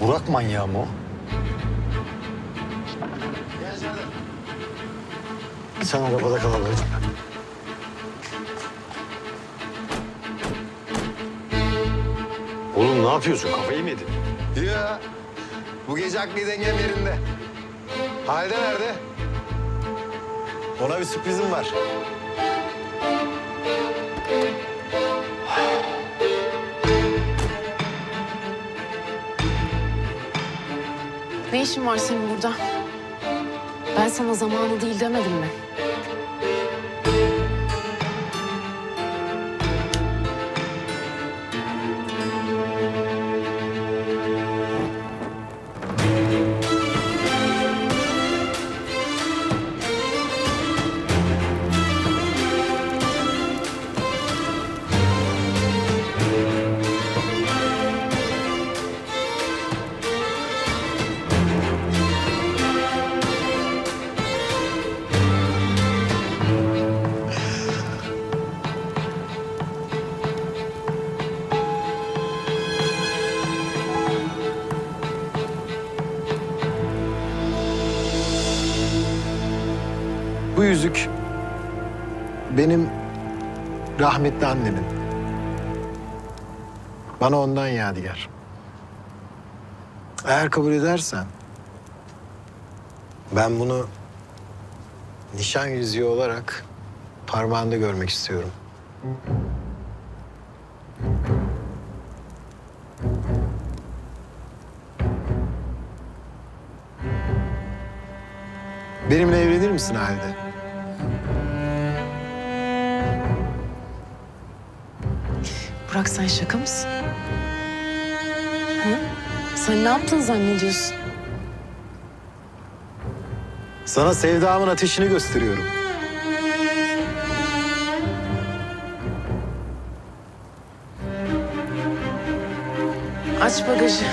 Burak manyağı mı o? Sen arabada kal ablacığım. Oğlum ne yapıyorsun? Kafayı mı yedin? Ya bu gece akli dengem yerinde. Halide nerede? Ona bir sürprizim var. Ne işin var senin burada? Ben sana zamanı değil demedim mi? Bu yüzük benim rahmetli annemin. Bana ondan yadigar. Eğer kabul edersen ben bunu nişan yüzüğü olarak parmağında görmek istiyorum. Benimle evlenir misin Halide? Burak sen şaka mısın? Hı? Sen ne yaptın zannediyorsun? Sana sevdamın ateşini gösteriyorum. Aç bagajı.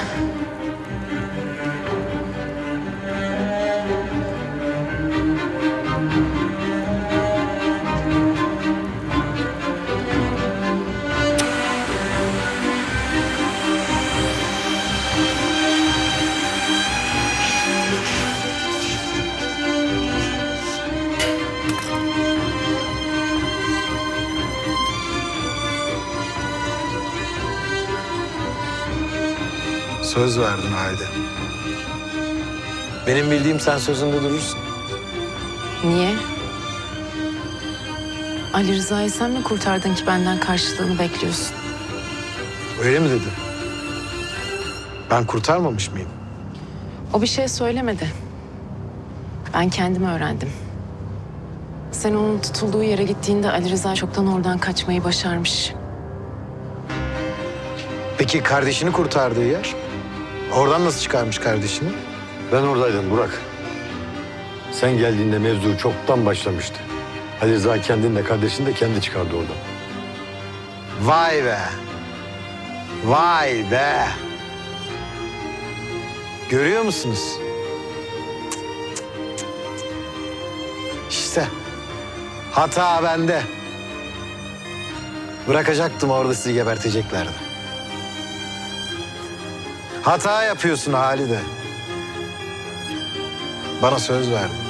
Söz verdin Halide. Benim bildiğim sen sözünde durursun. Niye? Ali Rıza'yı sen mi kurtardın ki benden karşılığını bekliyorsun? Öyle mi dedi? Ben kurtarmamış mıyım? O bir şey söylemedi. Ben kendim öğrendim. Sen onun tutulduğu yere gittiğinde Ali Rıza çoktan oradan kaçmayı başarmış. Peki kardeşini kurtardığı yer? Oradan nasıl çıkarmış kardeşini? Ben oradaydım Burak. Sen geldiğinde mevzu çoktan başlamıştı. Ali Rıza kendini de kardeşini de kendi çıkardı oradan. Vay be. Vay be. Görüyor musunuz? İşte hata bende. Bırakacaktım orada sizi geberteceklerdi. Hata yapıyorsun Halide. Bana söz verdin.